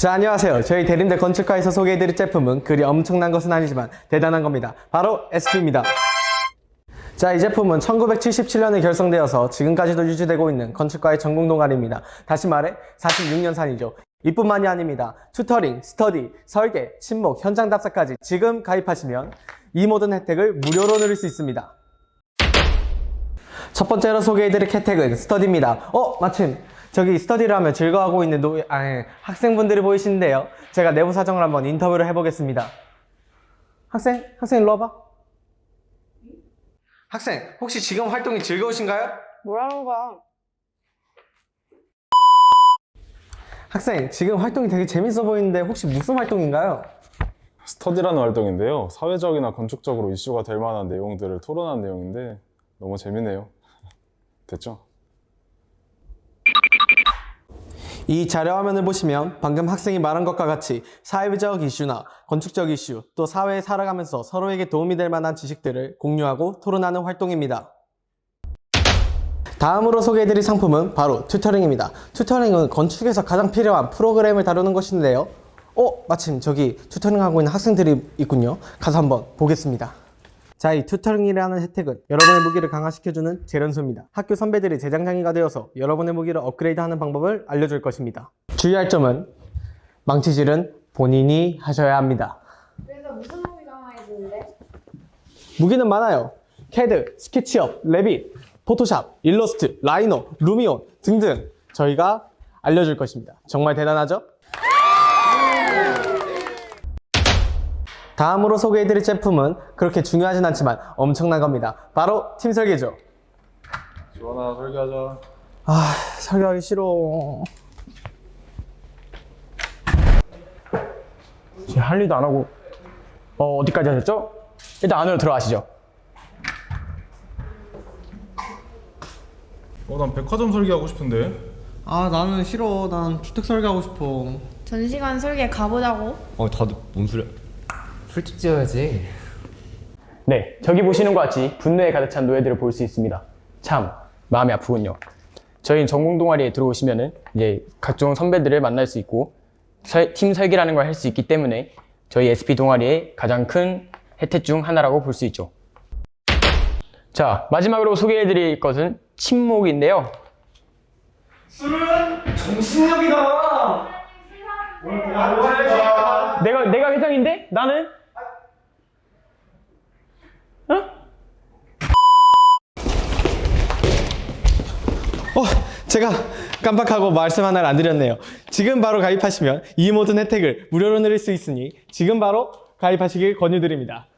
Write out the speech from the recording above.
자, 안녕하세요. 저희 대림대 건축가에서 소개해드릴 제품은 그리 엄청난 것은 아니지만 대단한 겁니다. 바로 SP입니다. 자, 이 제품은 1977년에 결성되어서 지금까지도 유지되고 있는 건축가의 전공 동아리입니다. 다시 말해 46년산이죠. 이뿐만이 아닙니다. 튜터링, 스터디, 설계, 친목, 현장 답사까지 지금 가입하시면 이 모든 혜택을 무료로 누릴 수 있습니다. 첫 번째로 소개해드릴 혜택은 스터디입니다. 어, 마침 저기 스터디를 하면 즐거워하고 있는 노, 아니, 학생분들이 보이시는데요. 제가 내부 사정을 한번 인터뷰를 해보겠습니다. 학생, 학생 일로 와봐. 학생, 혹시 지금 활동이 즐거우신가요? 뭐라는 거야? 학생, 지금 활동이 되게 재밌어 보이는데 혹시 무슨 활동인가요? 스터디라는 활동인데요. 사회적이나 건축적으로 이슈가 될 만한 내용들을 토론하는 내용인데 너무 재밌네요. 됐죠? 이 자료 화면을 보시면 방금 학생이 말한 것과 같이 사회적 이슈나 건축적 이슈, 또 사회에 살아가면서 서로에게 도움이 될 만한 지식들을 공유하고 토론하는 활동입니다. 다음으로 소개해드릴 상품은 바로 튜터링입니다. 튜터링은 건축에서 가장 필요한 프로그램을 다루는 것인데요. 어, 마침 저기 튜터링 하고 있는 학생들이 있군요. 가서 한번 보겠습니다. 자, 이 튜터링이라는 혜택은 여러분의 무기를 강화시켜주는 재련소입니다. 학교 선배들이 재장장이가 되어서 여러분의 무기를 업그레이드하는 방법을 알려줄 것입니다. 주의할 점은 망치질은 본인이 하셔야 합니다. 그래서 무슨 놈이 강화해주는데? 무기는 많아요. 캐드, 스케치업, 레빗, 포토샵, 일러스트, 라이노, 루미온 등등 저희가 알려줄 것입니다. 정말 대단하죠? 다음으로 소개해드릴 제품은 그렇게 중요하진 않지만 엄청난 겁니다. 바로 팀 설계죠. 주원아 설계하자. 아, 설계하기 싫어. 지금 할 일도 안 하고, 어, 어디까지 하셨죠? 일단 안으로 들어가시죠. 어, 난 백화점 설계하고 싶은데. 아, 나는 싫어. 난 주택 설계하고 싶어. 전시관 설계 가보자고? 어, 다들 뭔 소리야? 솔직 지어야지. 네, 저기 보시는 것 같이 분노에 가득 찬 노예들을 볼 수 있습니다. 참, 마음이 아프군요. 저희 전공 동아리에 들어오시면은 이제 각종 선배들을 만날 수 있고 설- 팀 설계라는 걸 할 수 있기 때문에 저희 SP 동아리의 가장 큰 혜택 중 하나라고 볼 수 있죠. 자, 마지막으로 소개해드릴 것은 침묵인데요. 술은 정신력이다. 내가 내가 회장인데 나는 어, 제가 깜빡하고 말씀 하나를 안 드렸네요. 지금 바로 가입하시면 이 모든 혜택을 무료로 누릴 수 있으니 지금 바로 가입하시길 권유드립니다.